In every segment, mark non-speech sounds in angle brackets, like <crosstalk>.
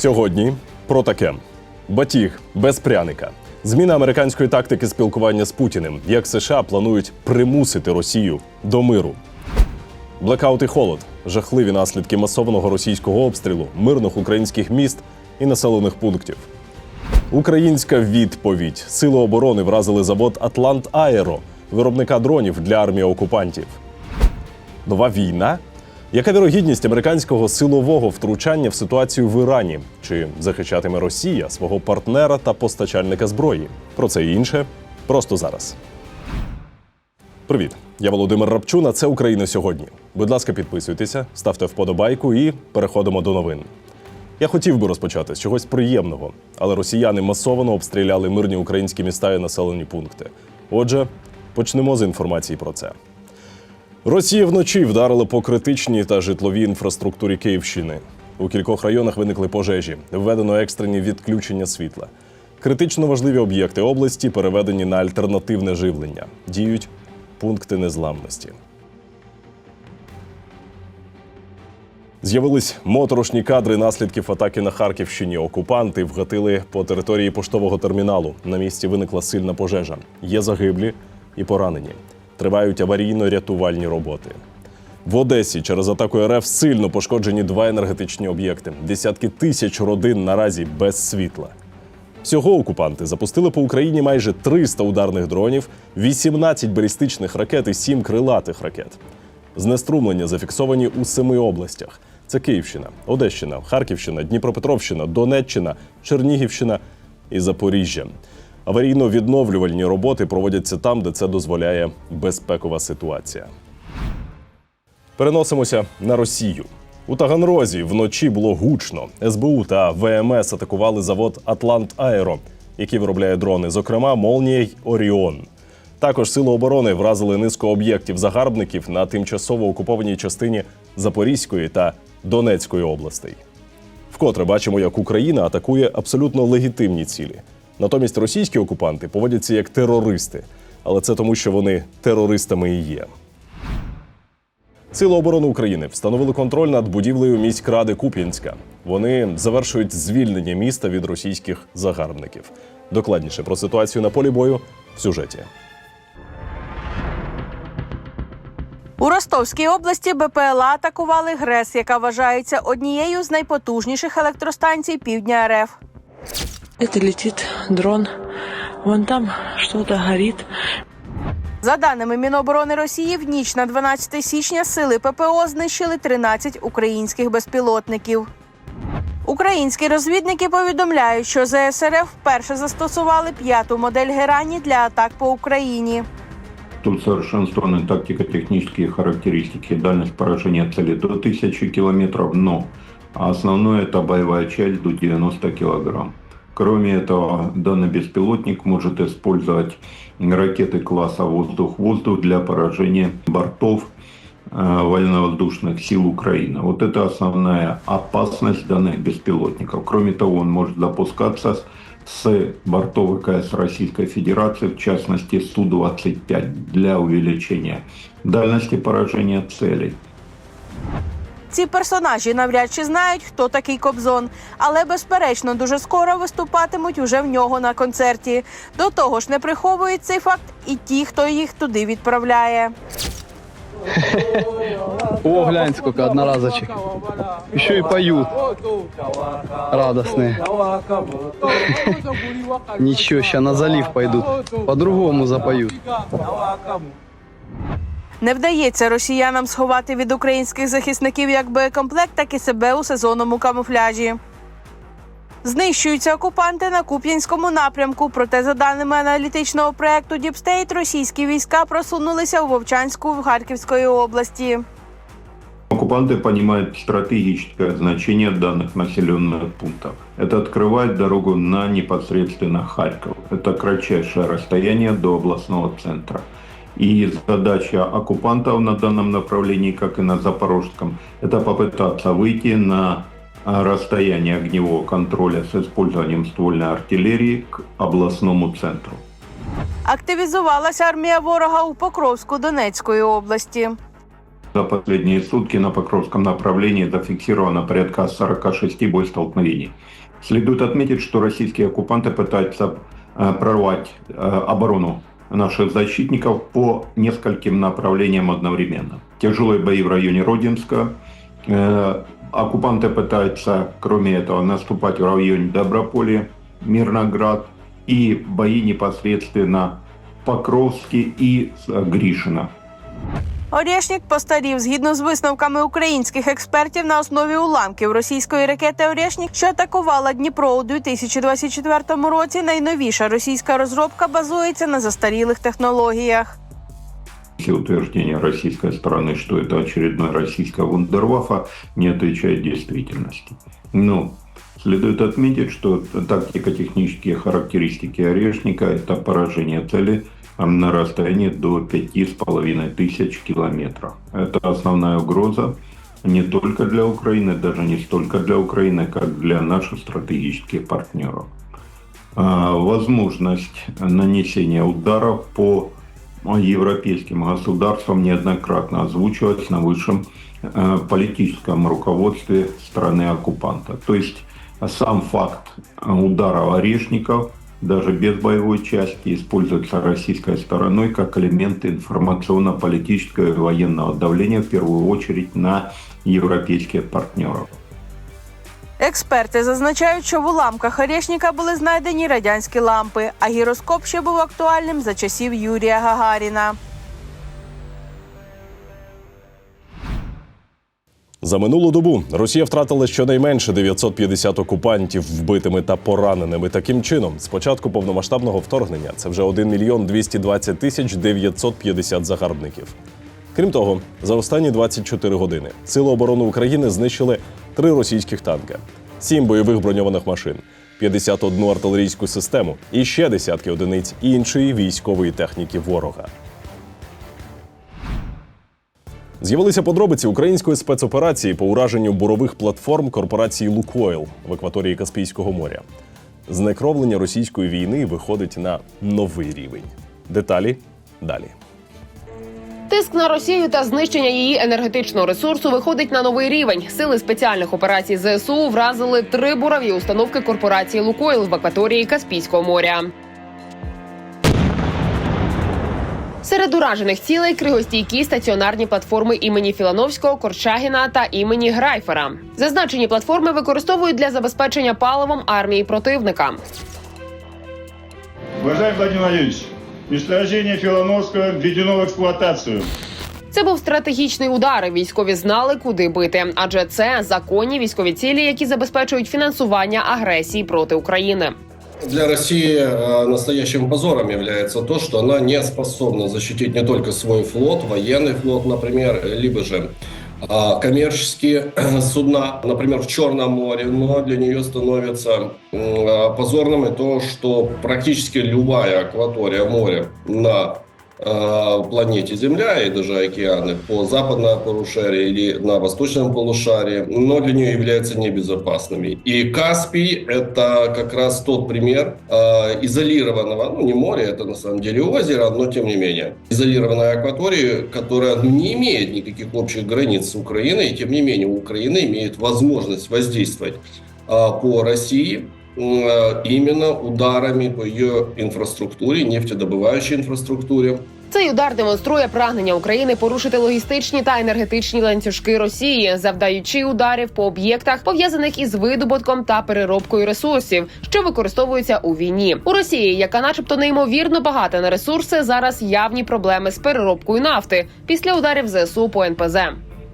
Сьогодні про таке: батіг без пряника. Зміна американської тактики спілкування з Путіним, як США планують примусити Росію до миру. Блекаут і холод, жахливі наслідки масованого російського обстрілу, мирних українських міст і населених пунктів. Українська відповідь. Сили оборони вразили завод Атлант Аеро, виробника дронів для армії окупантів. Нова війна? Яка вірогідність американського силового втручання в ситуацію в Ірані? Чи захищатиме Росія свого партнера та постачальника зброї? Про це і інше просто зараз. Привіт, я Володимир Рапчун, а Це Україна сьогодні. Будь ласка, підписуйтеся, ставте вподобайку і переходимо до новин. Я хотів би розпочати з чогось приємного, але росіяни масово обстріляли мирні українські міста і населені пункти. Отже, почнемо з інформації про це. Росія вночі вдарила по критичній та житловій інфраструктурі Київщини. У кількох районах виникли пожежі, введено екстрені відключення світла. Критично важливі об'єкти області переведені на альтернативне живлення. Діють пункти незламності. З'явились моторошні кадри наслідків атаки на Харківщині. Окупанти вгатили по території поштового терміналу. На місці виникла сильна пожежа. Є загиблі і поранені. Тривають аварійно-рятувальні роботи. В Одесі через атаку РФ сильно пошкоджені два енергетичні об'єкти. Десятки тисяч родин наразі без світла. Всього окупанти запустили по Україні майже 300 ударних дронів, 18 балістичних ракет і 7 крилатих ракет. Знеструмлення зафіксовані у семи областях: це Київщина, Одещина, Харківщина, Дніпропетровщина, Донеччина, Чернігівщина і Запоріжжя. Аварійно-відновлювальні роботи проводяться там, де це дозволяє безпекова ситуація. Переносимося на Росію. У Таганрозі вночі було гучно. СБУ та ВМС атакували завод Атлант Аеро, який виробляє дрони, зокрема Молнія Оріон. Також сили оборони вразили низку об'єктів загарбників на тимчасово окупованій частині Запорізької та Донецької областей. Вкотре бачимо, як Україна атакує абсолютно легітимні цілі. Натомість російські окупанти поводяться як терористи, але це тому, що вони терористами і є. Сили оборони України встановили контроль над будівлею міськради Куп'янська. Вони завершують звільнення міста від російських загарбників. Докладніше про ситуацію на полі бою в сюжеті. У Ростовській області БПЛА атакували ГРЕС, яка вважається однією з найпотужніших електростанцій півдня РФ. Это летит дрон. Вон там что-то горит. За даними Міноборони Росії, в ніч на 12 січня сили ППО знищили 13 українських безпілотників. Українські розвідники повідомляють, що ЗСРФ вперше застосували п'яту модель Герані для атак по Україні. Тут совершенствованы тактико-технические характеристики. Дальность поражения цели до 1000 километров, но основное это боевая часть до 90 килограмм. Кроме этого, данный беспилотник может использовать ракеты класса воздух-воздух для поражения бортов э, военно-воздушных сил Украины. Вот это основная опасность данных беспилотников. Кроме того, он может запускаться с- бортов ВКС Российской Федерации, в частности Су-25, для увеличения дальности поражения целей. Ці персонажі навряд чи знають, хто такий Кобзон, але безперечно дуже скоро виступатимуть уже в нього на концерті. До того ж, не приховують цей факт і ті, хто їх туди відправляє. О, глянь, сколько одноразочек. Еще и поют. Радостные. Ничего, сейчас на залив пойдут. По-другому запоют. Не вдається росіянам сховати від українських захисників як боєкомплект, так і себе у сезонному камуфляжі. Знищуються окупанти на Куп'янському напрямку. Проте, за даними аналітичного проекту Діпстейт, російські війська просунулися у Вовчанську в Харківської області. Оккупанты понимают стратегическое значение данных населенных пунктов. Это открывает дорогу на непосредственно Харьков. Это кратчайшее расстояние до областного центра. И задача оккупантов на данном направлении, как и на Запорожском, это попытаться выйти на а, расстояние огневого контроля с использованием ствольной артиллерии к областному центру. Активізувалася армія ворога у Покровську Донецької області. За последние сутки на Покровском направлении зафиксировано порядка 46 боестолкновений. Следует отметить, что российские оккупанты пытаются э, прорвать э, оборону наших защитников по нескольким направлениям одновременно. Тяжелые бои в районе Родинска. Э, Оккупанты пытаются, кроме этого, наступать в районе Доброполя, Мирноград и бои непосредственно Покровске и э, Гришино. Орєшнік постарів згідно з висновками українських експертів на основі уламків російської ракети Орєшнік, що атакувала Дніпро у 2024 році. Найновіша російська розробка базується на застарілих технологіях. Все утверждения российской стороны, что это очередной российская вундервафа, не отвечает действительности. Но следует отметить, что тактико-технические характеристики орешника – это поражение цели на расстоянии до 5,5 тысяч километров. Это основная угроза не только для Украины, даже не столько для Украины, как для наших стратегических партнеров. А, Возможность нанесения ударов по европейским государствам неоднократно озвучивалась на высшем э, политическом руководстве страны оккупанта. То есть сам факт удара орешников даже без боевой части используется российской стороной как элемент информационно-политического и военного давления в первую очередь на европейских партнеров. Експерти зазначають, що в уламках Орешніка були знайдені радянські лампи, а гіроскоп ще був актуальним за часів Юрія Гагаріна. За минулу добу Росія втратила щонайменше 950 окупантів вбитими та пораненими. Таким чином, з початку повномасштабного вторгнення це вже 1 мільйон 220 тисяч 950 загарбників. Крім того, за останні 24 години Сили оборони України знищили три російських танки, сім бойових броньованих машин, 51 артилерійську систему і ще десятки одиниць іншої військової техніки ворога. З'явилися подробиці української спецоперації по ураженню бурових платформ корпорації Лукойл в акваторії Каспійського моря. Знекровлення російської війни виходить на новий рівень. Деталі далі. Тиск на Росію та знищення її енергетичного ресурсу виходить на новий рівень. Сили спеціальних операцій ЗСУ вразили три бурові установки корпорації Лукойл в акваторії Каспійського моря. Серед уражених цілей кригостійкі стаціонарні платформи імені Філановського, Корчагіна та імені Грайфера. Зазначені платформи використовують для забезпечення паливом армії противника. Уважаемый Владимир Владимирович, месторождение Филоновского введено в эксплуатацию. Це був стратегічний удар. і Військові знали, куди бити, адже це законні військові цілі, які забезпечують фінансування агресії проти України. Для России э, настоящим позором является то, что она не способна защитить не только свой флот, военный флот, например, либо же а, коммерческие <clears throat> судна, например, в Черном море, но для нее становится м, а, позорным и то, что практически любая акватория моря на э, планете Земля и даже океаны по западной полушарии или на восточном полушарии, но для нее являются небезопасными. И Каспий – это как раз тот пример э, изолированного, ну не море, это на самом деле озеро, но тем не менее, изолированной акватории, которая не имеет никаких общих границ с Украиной, и тем не менее Украина имеет возможность воздействовать э, по России э, именно ударами по ее инфраструктуре, нефтедобывающей инфраструктуре, Цей удар демонструє прагнення України порушити логістичні та енергетичні ланцюжки Росії, завдаючи ударів по об'єктах, пов'язаних із видобутком та переробкою ресурсів, що використовуються у війні. У Росії, яка, начебто, неймовірно багата на ресурси, зараз явні проблеми з переробкою нафти після ударів ЗСУ по НПЗ.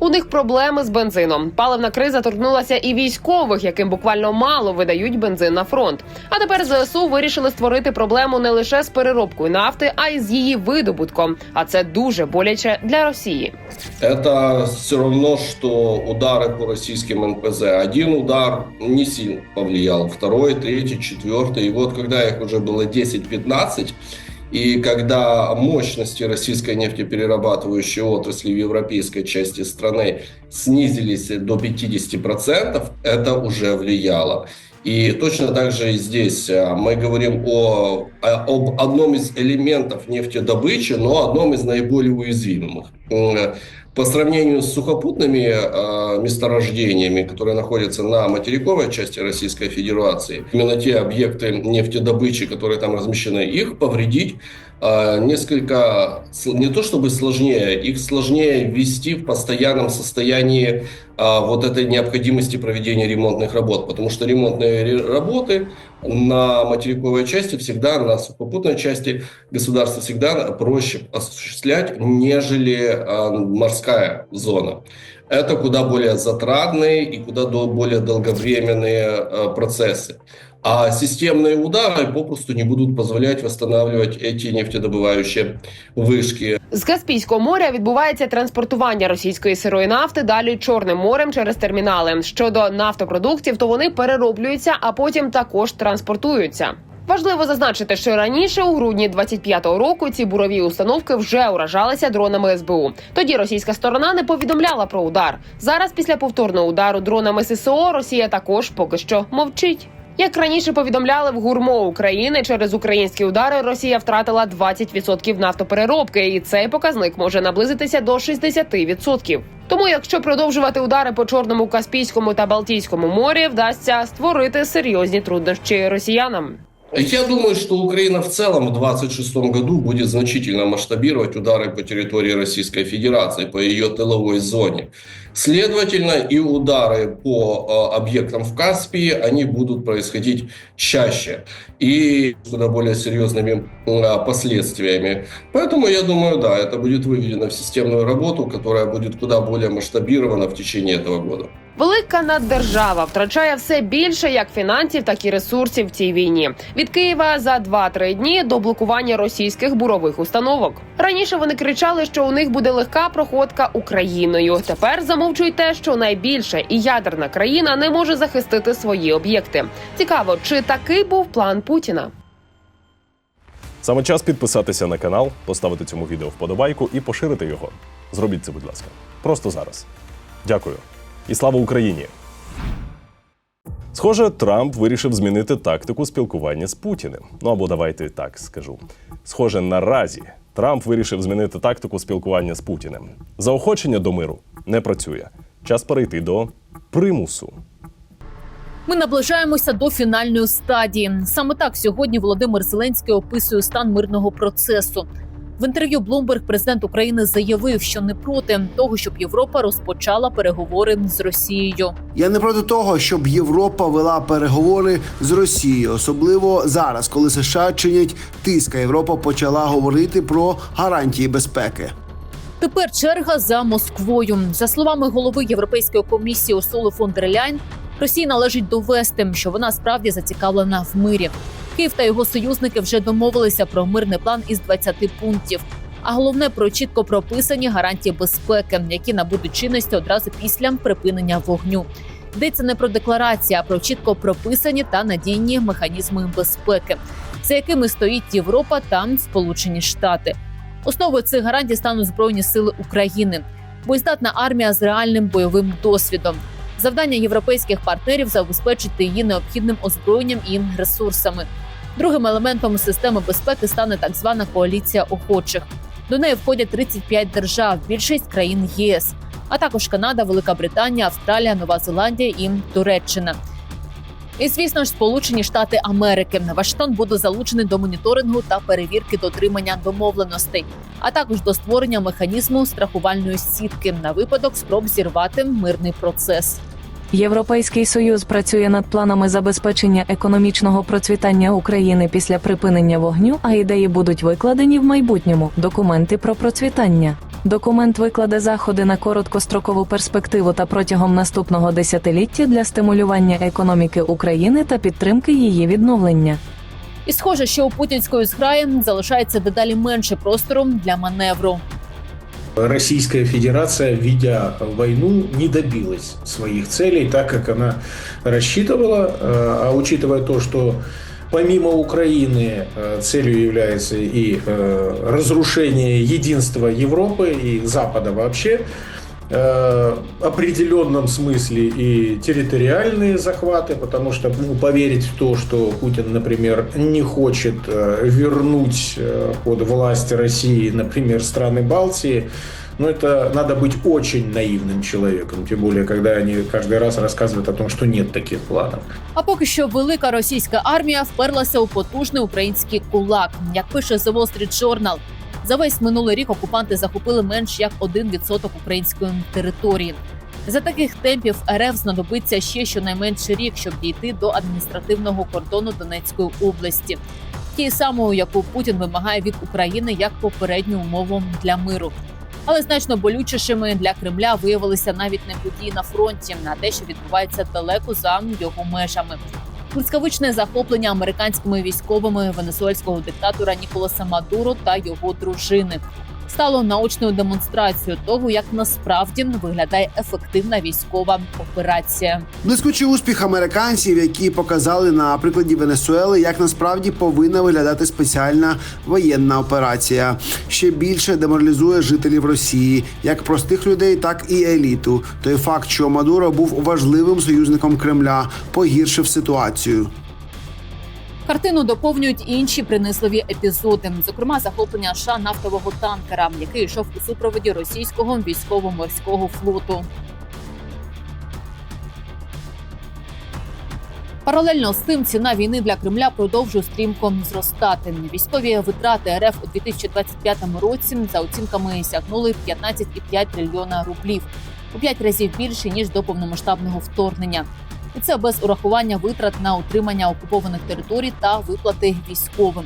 У них проблеми з бензином. Паливна криза торкнулася і військових, яким буквально мало видають бензин на фронт. А тепер ЗСУ вирішили створити проблему не лише з переробкою нафти, а й з її видобутком. А це дуже боляче для Росії. Это все равно, что удары по российским НПЗ. Один удар не сильно повлиял, второй, третий, четвертый. И вот когда их уже было 10-15, и когда мощности российской нефтеперерабатывающей отрасли в европейской части страны снизились до 50%, это уже влияло. И точно так же и здесь а, мы говорим о, о- об одном из элементов нефтедобычи, но одном из наиболее уязвимых. М, По сравнению с сухопутными э, месторождениями, которые находятся на материковой части Российской Федерации, именно те объекты нефтедобычи, которые там размещены, их повредить э, несколько, с- не то чтобы сложнее, их сложнее ввести в постоянном состоянии а, вот этой необходимости проведения ремонтных работ, потому что ремонтные ре- работы на материковой части всегда, на сухопутной части государства всегда проще осуществлять, нежели а, морская зона. Это куда более затратные и куда более долговременные а, процессы. А системные удары попросту не будут позволять восстанавливать эти нефтедобывающие вышки. З Каспійського моря відбувається транспортування російської сирої нафти далі Чорним морем через термінали. Щодо нафтопродуктів, то вони перероблюються, а потім також транспортуються. Важливо зазначити, що раніше, у грудні 25-го року, ці бурові установки вже уражалися дронами СБУ. Тоді російська сторона не повідомляла про удар. Зараз, після повторного удару дронами ССО, Росія також поки що мовчить. Як раніше повідомляли в гурмо України, через українські удари Росія втратила 20% нафтопереробки, і цей показник може наблизитися до 60%. Тому, якщо продовжувати удари по чорному, каспійському та балтійському морі, вдасться створити серйозні труднощі росіянам. Я думаю, что Украина в целом в 2026 году будет значительно масштабировать удары по территории Российской Федерации, по ее тыловой зоне. Следовательно, и удары по э, объектам в Каспии, они будут происходить чаще и с куда более серьезными э, последствиями. Поэтому я думаю, да, это будет выведено в системную работу, которая будет куда более масштабирована в течение этого года. Велика наддержава втрачає все більше як фінансів, так і ресурсів в цій війні. Від Києва за 2-3 дні до блокування російських бурових установок. Раніше вони кричали, що у них буде легка проходка Україною. Тепер замовчують те, що найбільше і ядерна країна не може захистити свої об'єкти. Цікаво, чи такий був план Путіна? Саме час підписатися на канал, поставити цьому відео вподобайку і поширити його. Зробіть це, будь ласка. Просто зараз. Дякую. І слава Україні! Схоже, Трамп вирішив змінити тактику спілкування з Путіним. Ну або давайте так скажу. Схоже, наразі Трамп вирішив змінити тактику спілкування з Путіним. Заохочення до миру не працює. Час перейти до примусу. Ми наближаємося до фінальної стадії. Саме так сьогодні Володимир Зеленський описує стан мирного процесу. В інтерв'ю Bloomberg президент України заявив, що не проти того, щоб Європа розпочала переговори з Росією. Я не проти того, щоб Європа вела переговори з Росією, особливо зараз, коли США чинять тиск, Європа почала говорити про гарантії безпеки. Тепер черга за Москвою. За словами голови Європейської комісії Урсули фон дер Ляйн, Росії належить довести, що вона справді зацікавлена в мирі. Київ та його союзники вже домовилися про мирний план із 20 пунктів. А головне про чітко прописані гарантії безпеки, які набудуть чинності одразу після припинення вогню. Йдеться не про декларації, а про чітко прописані та надійні механізми безпеки, за якими стоїть Європа та Сполучені Штати. Основою цих гарантій стануть збройні сили України, боєздатна армія з реальним бойовим досвідом. Завдання європейських партнерів забезпечити її необхідним озброєнням і ресурсами. Другим елементом системи безпеки стане так звана коаліція охочих. До неї входять 35 держав, більшість країн ЄС, а також Канада, Велика Британія, Австралія, Нова Зеландія і Туреччина. І звісно ж, Сполучені Штати Америки. Вашингтон буде залучений до моніторингу та перевірки дотримання домовленостей, а також до створення механізму страхувальної сітки на випадок спроб зірвати мирний процес. Європейський союз працює над планами забезпечення економічного процвітання України після припинення вогню, а ідеї будуть викладені в майбутньому документи про процвітання. Документ викладе заходи на короткострокову перспективу та протягом наступного десятиліття для стимулювання економіки України та підтримки її відновлення. І схоже, що у путінської зграї залишається дедалі менше простору для маневру. Российская Федерация, ведя войну, не добилась своих целей так, как она рассчитывала. Э, А учитывая то, что помимо Украины э, целью является и э, разрушение единства Европы и Запада вообще, э, определенном смысле и территориальные захваты, потому что ну, поверить в то, что Путин, например, не хочет э, вернуть э, под власть России, например, страны Балтии, Но это надо быть очень наивным человеком, тем более, когда они каждый раз рассказывают о том, что нет таких планов. А поки що велика російська армія вперлася у потужний український кулак. Як пише The Wall Street Journal, за весь минулий рік окупанти захопили менш як 1% української території. За таких темпів РФ знадобиться ще щонайменше рік, щоб дійти до адміністративного кордону Донецької області, тієї самої, яку Путін вимагає від України як попередню умову для миру. Але значно болючішими для Кремля виявилися навіть не події на фронті, а те, що відбувається далеко за його межами. Блискавичне захоплення американськими військовими венесуельського диктатора Ніколаса Мадуро та його дружини стало наочною демонстрацією того, як насправді виглядає ефективна військова операція. Блискучий успіх американців, які показали на прикладі Венесуели, як насправді повинна виглядати спеціальна воєнна операція. Ще більше деморалізує жителів Росії, як простих людей, так і еліту. Той факт, що Мадуро був важливим союзником Кремля, погіршив ситуацію. Картину доповнюють інші принизливі епізоди, зокрема захоплення США нафтового танкера, який йшов у супроводі російського військово-морського флоту. Паралельно з цим ціна війни для Кремля продовжує стрімко зростати. Військові витрати РФ у 2025 році за оцінками сягнули 15,5 трильйона рублів у п'ять разів більше ніж до повномасштабного вторгнення. І це без урахування витрат на утримання окупованих територій та виплати військовим.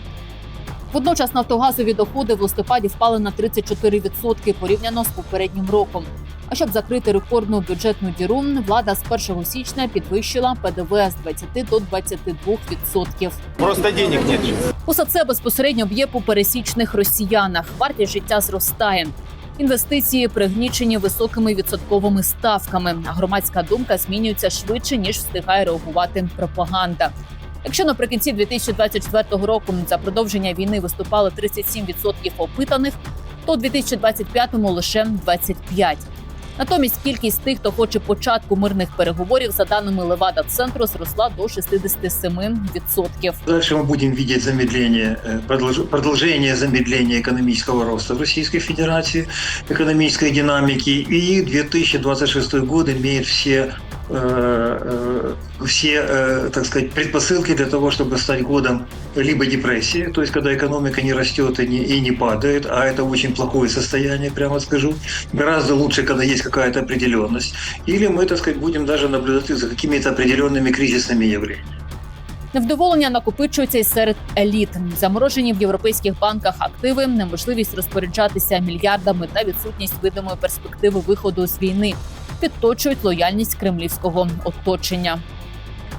Водночас нафтогазові доходи в листопаді впали на 34% порівняно з попереднім роком. А щоб закрити рекордну бюджетну діру, влада з 1 січня підвищила ПДВ з 20 до 22%. Просто денег нет. Усе це безпосередньо б'є по пересічних росіянах. Вартість життя зростає. Інвестиції пригнічені високими відсотковими ставками, а громадська думка змінюється швидше ніж встигає реагувати пропаганда. Якщо наприкінці 2024 року за продовження війни виступали 37% опитаних, то у 2025-му лише 25%. Натомість кількість тих, хто хоче початку мирних переговорів, за даними Левада центру, зросла до 67%. Дальше мы будем видеть замедление, э, продолж- продолжение замедления экономического роста в Российской Федерации, экономической динамики. И 2026 год имеет все э, э, все, э, так сказать, предпосылки для того, чтобы стать годом либо депрессии, то есть когда экономика не растет и не, и не падает, а это очень плохое состояние, прямо скажу. Гораздо лучше, когда есть какая-то определенность. Или мы, так сказать, будем даже наблюдать за какими-то определенными кризисными явлениями. Невдоволення накопичується й серед еліт. Заморожені в європейських банках активи, неможливість розпоряджатися мільярдами та відсутність видимої перспективи виходу з війни підточують лояльність кремлівського оточення.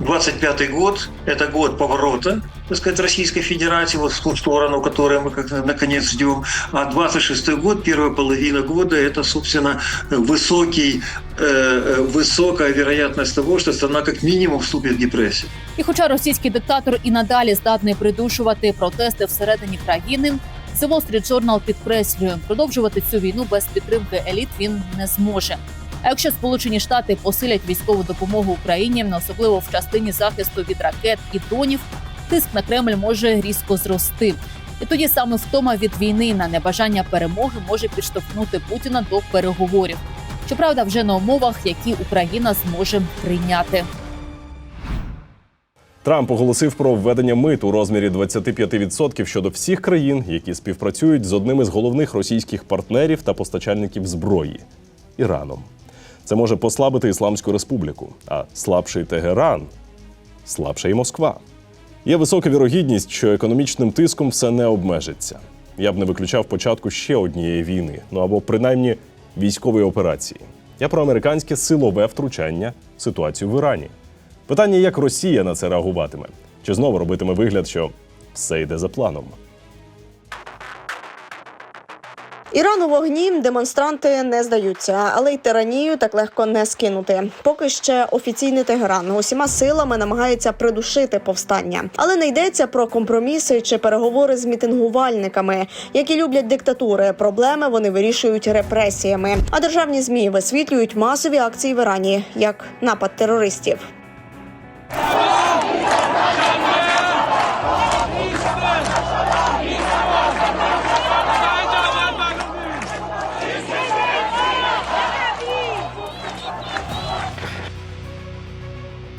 25 год – это год поворота, так сказать, Российской Федерации вот в ту сторону, которую мы как наконец ждем. А 26 год, первая половина года – это, собственно, высокий, э, э, высокая вероятность того, что страна как минимум вступит в депрессию. І хоча російський диктатор і надалі здатний придушувати протести всередині країни, The Wall Street Journal підкреслює, продовжувати цю війну без підтримки еліт він не зможе. А якщо Сполучені Штати посилять військову допомогу Україні, особливо в частині захисту від ракет і дронів, тиск на Кремль може різко зрости. І тоді саме втома від війни на небажання перемоги може підштовхнути Путіна до переговорів. Щоправда, вже на умовах, які Україна зможе прийняти. Трамп оголосив про введення мит у розмірі 25% щодо всіх країн, які співпрацюють з одним із головних російських партнерів та постачальників зброї Іраном. Це може послабити Ісламську республіку, а слабший Тегеран слабша і Москва. Є висока вірогідність, що економічним тиском все не обмежиться. Я б не виключав початку ще однієї війни, ну або принаймні військової операції. Я про американське силове втручання в ситуацію в Ірані. Питання, як Росія на це реагуватиме, чи знову робитиме вигляд, що все йде за планом. Іран у вогні демонстранти не здаються, але й тиранію так легко не скинути. Поки ще офіційний Тегеран усіма силами намагається придушити повстання, але не йдеться про компроміси чи переговори з мітингувальниками, які люблять диктатури. Проблеми вони вирішують репресіями. А державні змі висвітлюють масові акції в Ірані як напад терористів.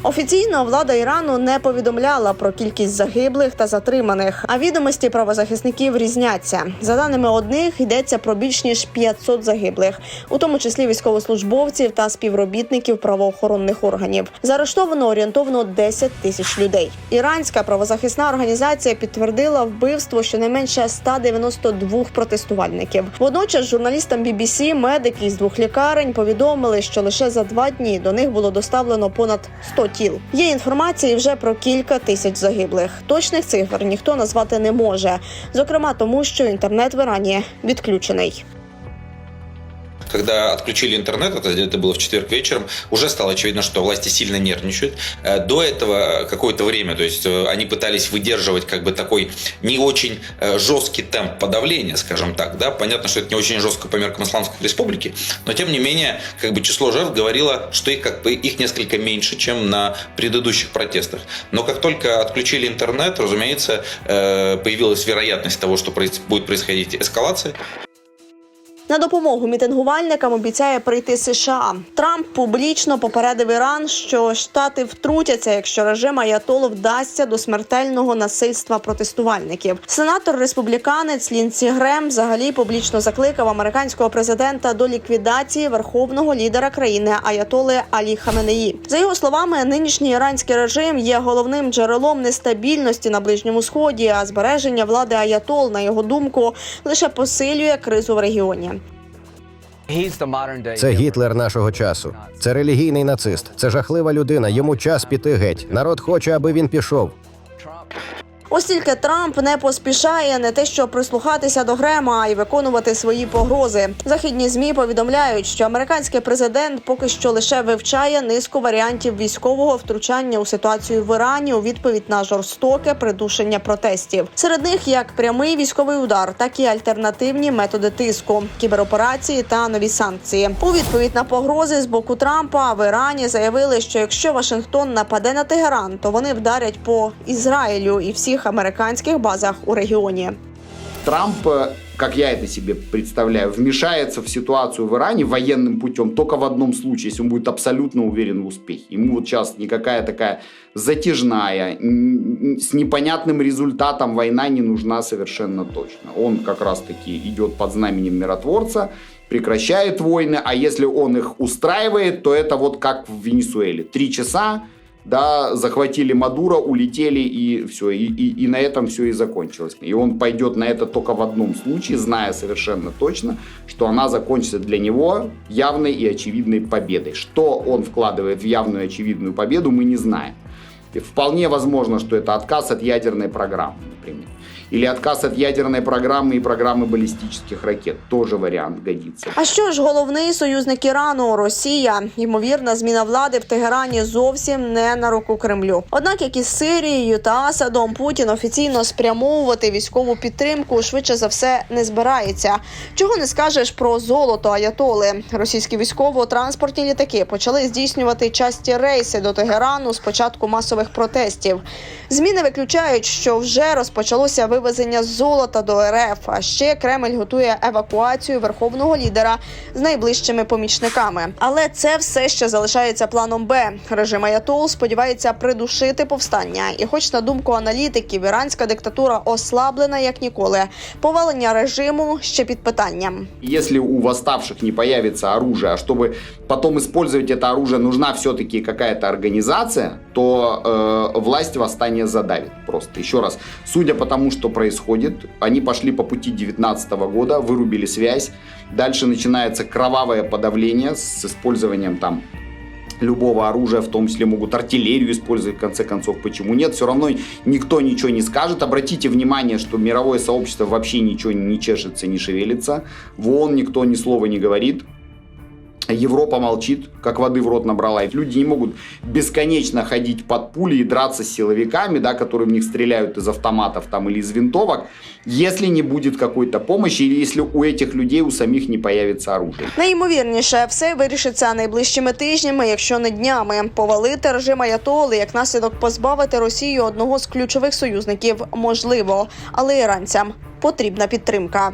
Офіційно влада Ірану не повідомляла про кількість загиблих та затриманих, а відомості правозахисників різняться. За даними одних, йдеться про більш ніж 500 загиблих, у тому числі військовослужбовців та співробітників правоохоронних органів. Заарештовано орієнтовно 10 тисяч людей. Іранська правозахисна організація підтвердила вбивство щонайменше 192 протестувальників. Водночас журналістам BBC медики з двох лікарень повідомили, що лише за два дні до них було доставлено понад 100 тіл. Є інформації вже про кілька тисяч загиблих. Точних цифр ніхто назвати не може, зокрема тому, що інтернет в Ірані відключений. Когда отключили интернет, это, это было в четверг вечером, уже стало очевидно, что власти сильно нервничают. Э, До этого какое-то время, то есть э, они пытались выдерживать как бы такой не очень э, жесткий темп подавления, скажем так, да, понятно, что это не очень жестко по меркам Исламской республики, но тем не менее, как бы число жертв говорило, что их как бы их несколько меньше, чем на предыдущих протестах. Но как только отключили интернет, разумеется, появилась вероятность того, что будет происходить эскалация. На допомогу мітингувальникам обіцяє прийти США. Трамп публічно попередив Іран, що штати втрутяться, якщо режим Аятолу вдасться до смертельного насильства протестувальників. Сенатор республіканець Лінсі Грем взагалі публічно закликав американського президента до ліквідації верховного лідера країни Аятоли Алі Хаменеї. За його словами, нинішній іранський режим є головним джерелом нестабільності на ближньому сході, а збереження влади Аятол, на його думку, лише посилює кризу в регіоні. Це Гітлер нашого часу. Це релігійний нацист. Це жахлива людина. Йому час піти геть. Народ хоче, аби він пішов. Ось тільки Трамп не поспішає не те, що прислухатися до Грема, а й виконувати свої погрози. Західні змі повідомляють, що американський президент поки що лише вивчає низку варіантів військового втручання у ситуацію в Ірані у відповідь на жорстоке придушення протестів. Серед них як прямий військовий удар, так і альтернативні методи тиску, кібероперації та нові санкції. У відповідь на погрози з боку Трампа в Ірані заявили, що якщо Вашингтон нападе на Тегеран, то вони вдарять по Ізраїлю і всіх американських базах у регіоні. Трамп, как я это себе представляю, вмешается в ситуацию в Иране военным путем только в одном случае, если он будет абсолютно уверен в успехе. Ему вот сейчас никакая такая затяжная, с непонятным результатом война не нужна совершенно точно. Он как раз-таки идет под знаменем миротворца, прекращает войны, а если он их устраивает, то это вот как в Венесуэле. Три часа, да, захватили Мадуро, улетели и все, и, и, и на этом все и закончилось. И он пойдет на это только в одном случае, зная совершенно точно, что она закончится для него явной и очевидной победой. Что он вкладывает в явную и очевидную победу, мы не знаем. И вполне возможно, что это отказ от ядерной программы, например. Или отказ от ядерной программы и программы баллистических ракет. Тоже вариант годится. А що ж головний союзник Ірану Росія? Ймовірна зміна влади в Тегерані зовсім не на руку Кремлю. Однак, як і з Сирією та Асадом, Путін офіційно спрямовувати військову підтримку швидше за все не збирається. Чого не скажеш про золото Аятоли? Російські військово-транспортні літаки почали здійснювати часті рейси до Тегерану з початку масових протестів. Зміни виключають, що вже розпочалося вивезення золота до РФ. А ще Кремль готує евакуацію верховного лідера з найближчими помічниками. Але це все ще залишається планом Б. Режим Аятол сподівається придушити повстання. І, хоч на думку аналітиків, іранська диктатура ослаблена як ніколи. Повалення режиму ще під питанням. Если у восставших не появится оружие, а чтобы потом использовать это оружие нужна все-таки какая-то организация, то э, власть восстание задавит просто. Еще раз, судя по тому, что происходит, они пошли по пути 19 года, вырубили связь, дальше начинается кровавое подавление с использованием там любого оружия, в том числе могут артиллерию использовать, в конце концов, почему нет, все равно никто ничего не скажет. Обратите внимание, что мировое сообщество вообще ничего не чешется, не шевелится, в ООН никто ни слова не говорит, Европа молчит, как воды в рот набрала. И люди не могут бесконечно ходить под пули и драться с силовиками, да, которые в них стреляют из автоматов там, или из винтовок, если не будет какой-то помощи, или если у этих людей у самих не появится оружие. Найімовірніше, все вирішиться найближчими тижнями, якщо не днями. Повалити режим Аятоли, як наслідок позбавити Росію одного з ключових союзників можливо, але іранцям потрібна підтримка.